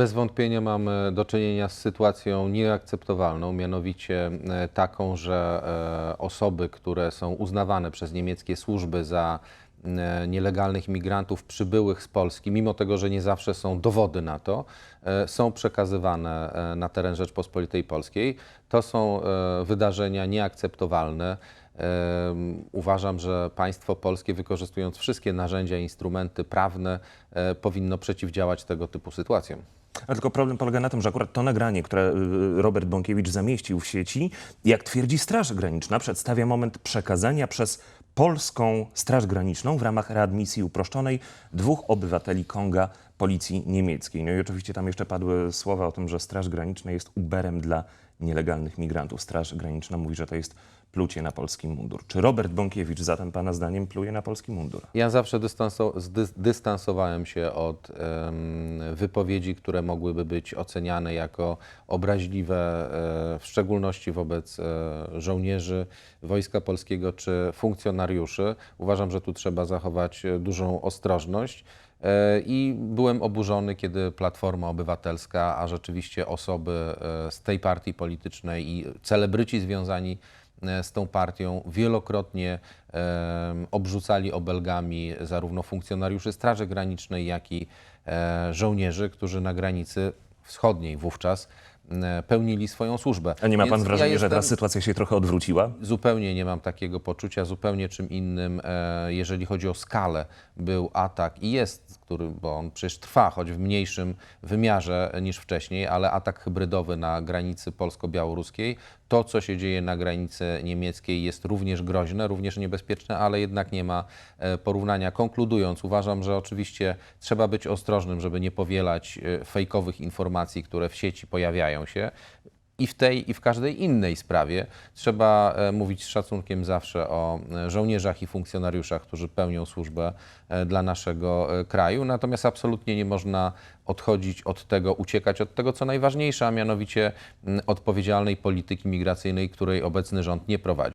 Bez wątpienia mamy do czynienia z sytuacją nieakceptowalną, mianowicie e, taką, że e, osoby, które są uznawane przez niemieckie służby za e, nielegalnych imigrantów przybyłych z Polski, mimo tego, że nie zawsze są dowody na to, są przekazywane na teren Rzeczpospolitej Polskiej. To są wydarzenia nieakceptowalne. Uważam, że państwo polskie, wykorzystując wszystkie narzędzia, instrumenty prawne, powinno przeciwdziałać tego typu sytuacjom. A tylko problem polega na tym, że akurat to nagranie, które y, Robert Bąkiewicz zamieścił w sieci, jak twierdzi Straż Graniczna, przedstawia moment przekazania przez polską Straż Graniczną w ramach readmisji uproszczonej dwóch obywateli Konga policji niemieckiej. No i oczywiście tam jeszcze padły słowa o tym, że Straż Graniczna jest Uberem dla nielegalnych migrantów. Straż Graniczna mówi, że to jest plucie na polski mundur. Czy Robert Bąkiewicz zatem pana zdaniem pluje na polski mundur? Ja zawsze dystansowałem się od em, wypowiedzi, które mogłyby być oceniane jako obraźliwe, e, w szczególności wobec e, żołnierzy Wojska Polskiego czy funkcjonariuszy. Uważam, że tu trzeba zachować e, dużą ostrożność. E, I byłem oburzony, kiedy Platforma Obywatelska, a rzeczywiście osoby e, z tej partii politycznej i celebryci związani z tą partią wielokrotnie obrzucali obelgami zarówno funkcjonariuszy Straży Granicznej, jak i żołnierzy, którzy na granicy wschodniej wówczas pełnili swoją służbę. A nie ma pan Więc ja wrażenia, że jestem- teraz sytuacja się trochę odwróciła? Zupełnie nie mam takiego poczucia, zupełnie czym innym, e, jeżeli chodzi o skalę, był atak i jest, który, bo on przecież trwa, choć w mniejszym wymiarze niż wcześniej, ale atak hybrydowy na granicy polsko-białoruskiej. To, co się dzieje na granicy niemieckiej jest również groźne, również niebezpieczne, ale jednak nie ma e, porównania. Konkludując, uważam, że oczywiście trzeba być ostrożnym, żeby nie powielać e, fejkowych informacji, które w sieci pojawiają się. I w tej, i w każdej innej sprawie trzeba e, mówić z szacunkiem zawsze o e, żołnierzach i funkcjonariuszach, którzy pełnią służbę e, dla naszego kraju. Natomiast absolutnie nie można odchodzić od tego, uciekać od tego, co najważniejsze, a mianowicie m, odpowiedzialnej polityki migracyjnej, której obecny rząd nie prowadzi.